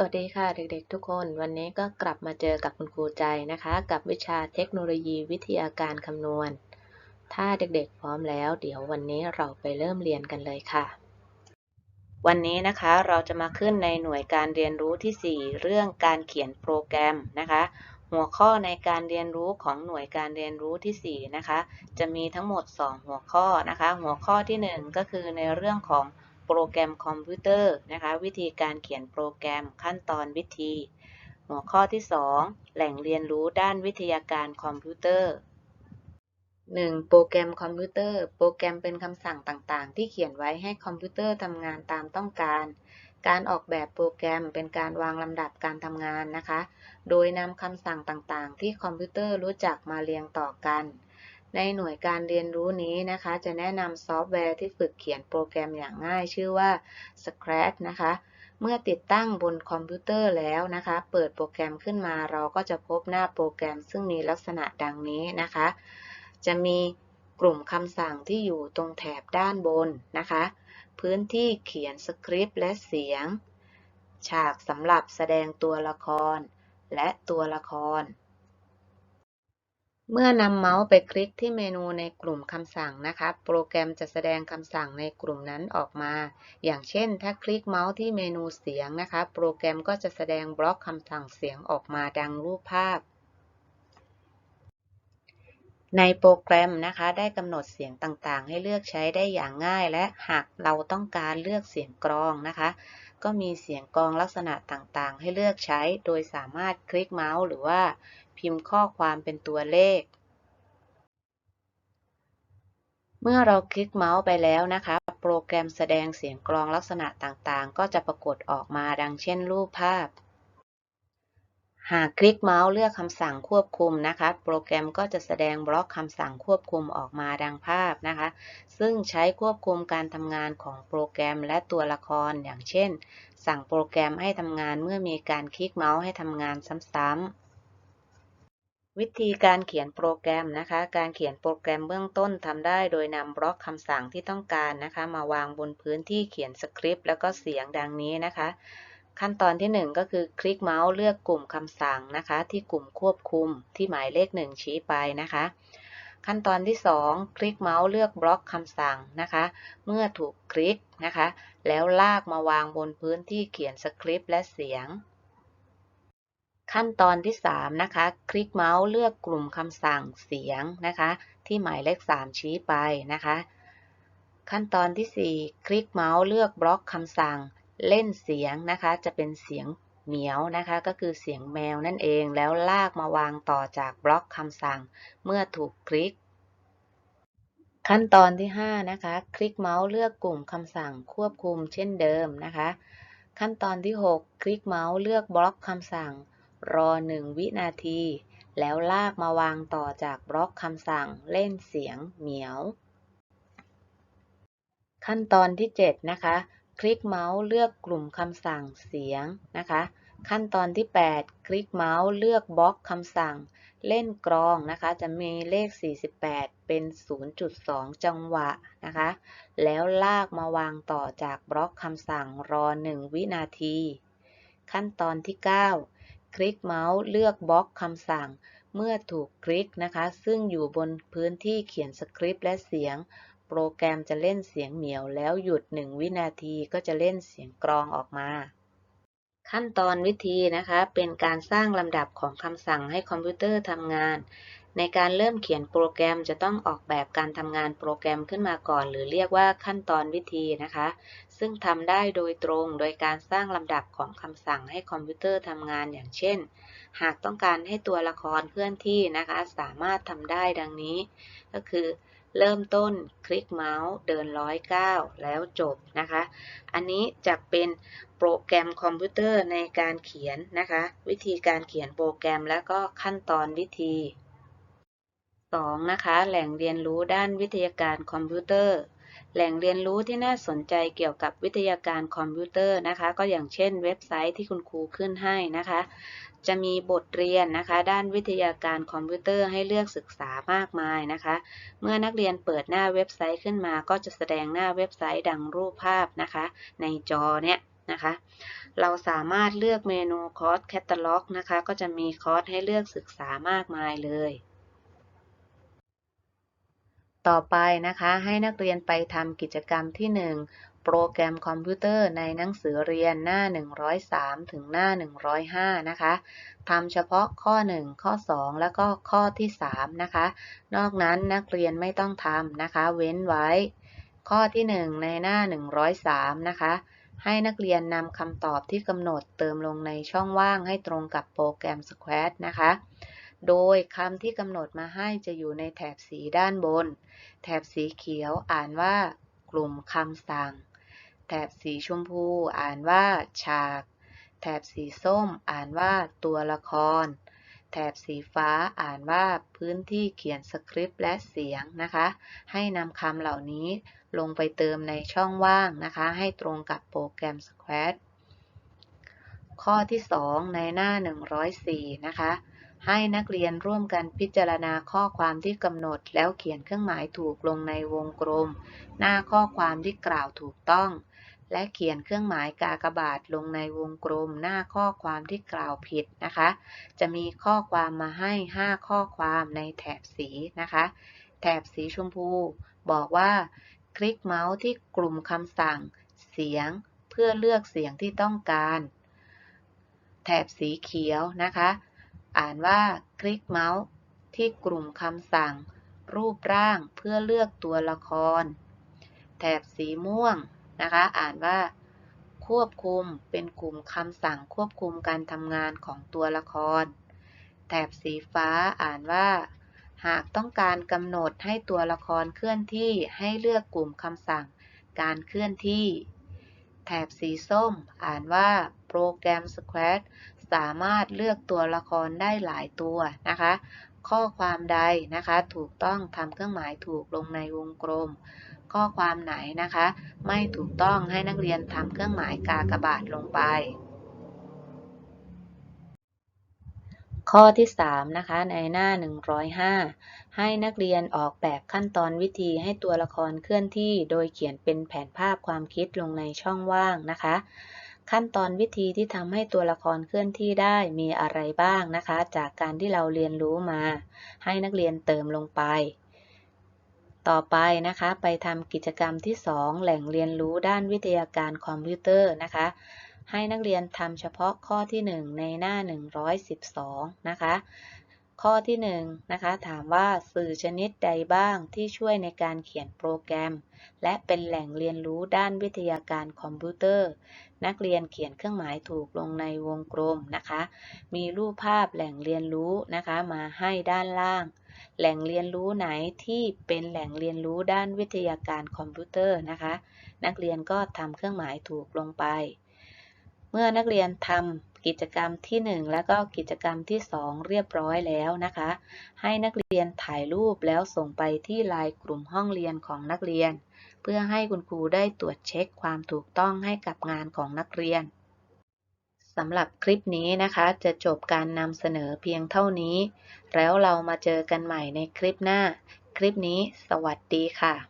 สวัสดีค่ะเด็กๆทุกคน วันนี้ก็กลับมาเจอกับคุณครูใจนะคะ กับวิชาเทคโนโลยีวิทยาการคำนวณ ถ้าเด็กๆพร้อมแล้ว เดี๋ยววันนี้เราไปเริ่มเรียนกันเลยค่ะ วันนี้นะคะเราจะมาขึ้นในหน่วยการเรียนรู้ที่ 4 เรื่องการเขียนโปรแกรมนะคะ หัวข้อในการเรียนรู้ของหน่วยการเรียนรู้ที่4นะคะจะมีทั้งหมด 2 หัวข้อนะคะ หัวข้อที่ 1 ก็คือในเรื่องของ โปรแกรมคอมพิวเตอร์นะคะวิธีการเขียนโปรแกรมขั้นตอนวิธี หัวข้อที่ 2 แหล่งเรียนรู้ด้านวิทยาการคอมพิวเตอร์ 1. โปรแกรมคอมพิวเตอร์ โปรแกรมเป็นคำสั่งต่างๆ ที่เขียนไว้ให้คอมพิวเตอร์ทำงานตามต้องการ การออกแบบโปรแกรมเป็นการวางลำดับการทำงานนะคะ โดยนำคำสั่งต่างๆ ที่คอมพิวเตอร์รู้จักมาเรียงต่อกัน ในหน่วยการเรียนรู้นี้นะคะ จะแนะนำซอฟต์แวร์ที่ฝึกเขียนโปรแกรมอย่างง่าย ชื่อว่า Scratch นะคะ เมื่อติดตั้งบนคอมพิวเตอร์แล้วนะคะ เปิดโปรแกรมขึ้นมาเราก็จะพบหน้าโปรแกรมซึ่งมีลักษณะดังนี้นะคะ จะมีกลุ่มคำสั่งที่อยู่ตรงแถบด้านบนนะคะ พื้นที่เขียนสคริปต์และเสียง ฉากสำหรับแสดงตัวละคร และตัวละคร เมื่อนำเมาส์ไปคลิกที่เมนูในกลุ่มคำสั่งนะคะ โปรแกรมจะแสดงคำสั่งในกลุ่มนั้นออกมา อย่างเช่น ถ้าคลิกเมาส์ที่เมนูเสียงนะคะ โปรแกรมก็จะแสดงบล็อกคำสั่งเสียงออกมาดังรูปภาพ ในโปรแกรมนะคะ ได้กำหนดเสียงต่างๆ ให้เลือกใช้ได้อย่างง่าย และหากเราต้องการเลือกเสียงกรองนะคะ ก็มีเสียงกรองลักษณะต่างๆ ให้เลือกใช้ โดยสามารถคลิกเมาส์หรือว่า พิมพ์ข้อความเป็นตัวเลข เมื่อเราคลิกเมาส์ไปแล้วนะคะ โปรแกรมแสดงเสียงกรองลักษณะต่างๆ ก็จะปรากฏออกมาดังเช่นรูปภาพ หากคลิกเมาส์เลือกคำสั่งควบคุมนะคะ โปรแกรมก็จะแสดงบล็อกคำสั่งควบคุมออกมาดังภาพนะคะ ซึ่งใช้ควบคุมการทำงานของโปรแกรมและตัวละครอย่างเช่น สั่งโปรแกรมให้ทำงานเมื่อมีการคลิกเมาส์ให้ทำงานซ้ำๆ วิธีการเขียนโปรแกรมนะคะ การเขียนโปรแกรมเบื้องต้นทำได้โดยนำบล็อกคำสั่งที่ต้องการนะคะ มาวางบนพื้นที่เขียนสคริปต์แล้วก็เสียงดังนี้นะคะ ขั้นตอนที่ 1 ก็คือคลิกเมาส์เลือกกลุ่มคำสั่งนะคะ ที่กลุ่มควบคุมที่หมายเลข 1 ชี้ไปนะคะ ขั้นตอนที่ 2 คลิกเมาส์เลือกบล็อกคำสั่งนะคะ เมื่อถูกคลิกนะคะ แล้วลากมาวางบนพื้นที่เขียนสคริปต์และเสียง ขั้นตอนที่ 3 นะคะ คลิกเมาส์เลือกกลุ่มคำสั่งเสียงนะคะ ที่หมายเลข 3 ชี้ไปนะคะ ขั้นตอนที่ 4 คลิกเมาส์เลือกบล็อกคำสั่งเล่นเสียงนะคะ จะเป็นเสียงเหมียวนะคะ ก็คือเสียงแมวนั่นเองแล้วลากมาวางต่อจากบล็อกคำสั่ง เมื่อถูกคลิก ขั้นตอนที่ 5 นะคะ คลิกเมาส์เลือกกลุ่มคำสั่งควบคุมเช่นเดิมนะคะ ขั้นตอนที่ 6 คลิกเมาส์เลือกบล็อกคำสั่ง รอ1วินาที แล้วลากมาวางต่อจากบล็อกคำสั่งเล่นเสียงเหมียว ขั้นตอนที่ 7 นะคะ คลิกเมาส์เลือกกลุ่มคำสั่งเสียงนะคะ ขั้นตอนที่ 8 คลิกเมาส์เลือกบล็อกคำสั่งเล่นกรองนะคะ จะมีเลข 48 เป็น 0.2 จังหวะนะคะ แล้วลากมาวางต่อจากบล็อกคำสั่งรอ 1 วินาที ขั้นตอนที่ 9 คลิกเมาส์เลือกบล็อกคำสั่ง เมื่อถูกคลิกนะคะ ซึ่งอยู่บนพื้นที่เขียนสคริปต์และเสียง โปรแกรมจะเล่นเสียงเหมียวแล้วหยุด 1 วินาทีก็จะเล่นเสียงกรองออกมา ขั้นตอนวิธีนะคะ เป็นการสร้างลำดับของคำสั่งให้คอมพิวเตอร์ทำงาน ในการเริ่มเขียนโปรแกรมจะต้องออกแบบการทำงานโปรแกรมขึ้นมาก่อน หรือเรียกว่าขั้นตอนวิธีนะคะ ซึ่งทำได้โดยตรงโดยการสร้างลำดับของคำสั่งให้คอมพิวเตอร์ทำงานอย่างเช่น หากต้องการให้ตัวละครเคลื่อนที่นะคะ สามารถทำได้ดังนี้ ก็คือเริ่มต้นคลิกเมาส์เดินร้อยก้าวแล้วจบนะคะ อันนี้จะเป็นโปรแกรมคอมพิวเตอร์ในการเขียนนะคะ วิธีการเขียนโปรแกรมและก็ขั้นตอนวิธี 2. นะคะ แหล่งเรียนรู้ด้านวิทยาการคอมพิวเตอร์ แหล่งเรียนรู้ที่น่าสนใจเกี่ยวกับวิทยาการคอมพิวเตอร์นะคะ ก็อย่างเช่น เว็บไซต์ที่คุณครูขึ้นให้นะคะ จะมีบทเรียนนะคะ ด้านวิทยาการคอมพิวเตอร์ให้เลือกศึกษามากมายนะคะ เมื่อนักเรียนเปิดหน้าเว็บไซต์ขึ้นมา ก็จะแสดงหน้าเว็บไซต์ดังรูปภาพนะคะ ในจอเนี่ยนะคะ เราสามารถเลือกเมนูคอร์สแคตตาล็อกนะคะ ก็จะมีคอร์สให้เลือกศึกษามากมายเลย ต่อไปนะคะให้นักเรียนไปทำกิจกรรมที่ 1 โปรแกรมคอมพิวเตอร์ในหนังสือเรียนหน้า 103 ถึงหน้า 105 นะคะทำเฉพาะข้อ 1 ข้อ 2 แล้วก็ข้อที่ 3 นะคะ นอกนั้นนักเรียนไม่ต้องทำนะคะ เว้นไว้ ข้อที่ 1 ในหน้า 103 นะคะ ให้นักเรียนนำคำตอบที่กำหนดเติมลงในช่องว่างให้ตรงกับโปรแกรม Squad นะคะ โดยคำที่กำหนดมาให้จะอยู่ในแถบสีด้านบน แถบสีเขียวอ่านว่ากลุ่มคำสั่ง แถบสีชมพูอ่านว่าฉาก แถบสีส้มอ่านว่าตัวละคร แถบสีฟ้าอ่านว่าพื้นที่เขียนสคริปต์และเสียงนะคะ ให้นำคำเหล่านี้ลงไปเติมในช่องว่างนะคะ ให้ตรงกับโปรแกรม Squad ข้อที่ 2 ในหน้า 104 นะคะ ให้นักเรียนร่วมกันพิจารณาข้อความที่กำหนด แล้วเขียนเครื่องหมายถูกลงในวงกลม หน้าข้อความที่กล่าวถูกต้อง และเขียนเครื่องหมายกากบาทลงในวงกลม หน้าข้อความที่กล่าวผิดนะคะ จะมีข้อความมาให้ 5 ข้อความในแถบสีนะคะ แถบสีชมพู บอกว่า คลิกเมาส์ที่กลุ่มคำสั่ง เสียง เพื่อเลือกเสียงที่ต้องการ แถบสีเขียวนะคะ อ่านว่าคลิกเมาส์ที่กลุ่มคำสั่ง รูปร่างเพื่อเลือกตัวละคร แถบสีม่วงนะคะ อ่านว่า ควบคุมเป็นกลุ่มคำสั่งควบคุมการทำงานของตัวละคร แถบสีฟ้าอ่านว่า หากต้องการกำหนดให้ตัวละครเคลื่อนที่ให้เลือกกลุ่มคำสั่ง การเคลื่อนที่ แถบสีส้ม อ่านว่าโปรแกรม Squad สามารถเลือกตัวละครได้หลายตัวนะคะ ข้อความใดนะคะถูกต้องทำเครื่องหมายถูกลงในวงกลม ข้อความไหนนะคะ ไม่ถูกต้องให้นักเรียนทำเครื่องหมายกากบาทลงไป ข้อที่3นะคะในหน้า 105 ให้นักเรียนออกแบบขั้นตอนวิธีให้ตัวละครเคลื่อนที่ โดยเขียนเป็นแผนภาพความคิดลงในช่องว่างนะคะ ขั้นตอนวิธีที่ทำให้ตัวละครเคลื่อนที่ได้มีอะไรบ้างนะคะ จากการที่เราเรียนรู้มา ให้นักเรียนเติมลงไป ต่อไปนะคะไปทำกิจกรรมที่ 2 แหล่งเรียนรู้ด้านวิทยาการคอมพิวเตอร์นะคะ ให้นักเรียนทำเฉพาะข้อที่ 1 ในหน้า 112 นะคะ ข้อที่1นะคะถามว่าสื่อชนิดใดบ้างที่ช่วยในการเขียนโปรแกรม และเป็นแหล่งเรียนรู้ด้านวิทยาการคอมพิวเตอร์ นักเรียนเขียนเครื่องหมายถูกลงในวงกลมนะคะ มีรูปภาพแหล่งเรียนรู้นะคะมาให้ด้านล่าง แหล่งเรียนรู้ไหนที่เป็นแหล่งเรียนรู้ด้านวิทยาการคอมพิวเตอร์นะคะ นักเรียนก็ทำเครื่องหมายถูกลงไป เมื่อนักเรียนทำ กิจกรรมที่ 1 แล้วก็กิจกรรมที่ 2 เรียบร้อยแล้วนะคะ ให้นักเรียนถ่ายรูปแล้วส่งไปที่ไลน์กลุ่มห้องเรียนของนักเรียน เพื่อให้คุณครูได้ตรวจเช็คความถูกต้องให้กับงานของนักเรียนสำหรับคลิปนี้นะคะ จะจบการนำเสนอเพียงเท่านี้ แล้วเรามาเจอกันใหม่ในคลิปหน้า คลิปนี้ สวัสดีค่ะ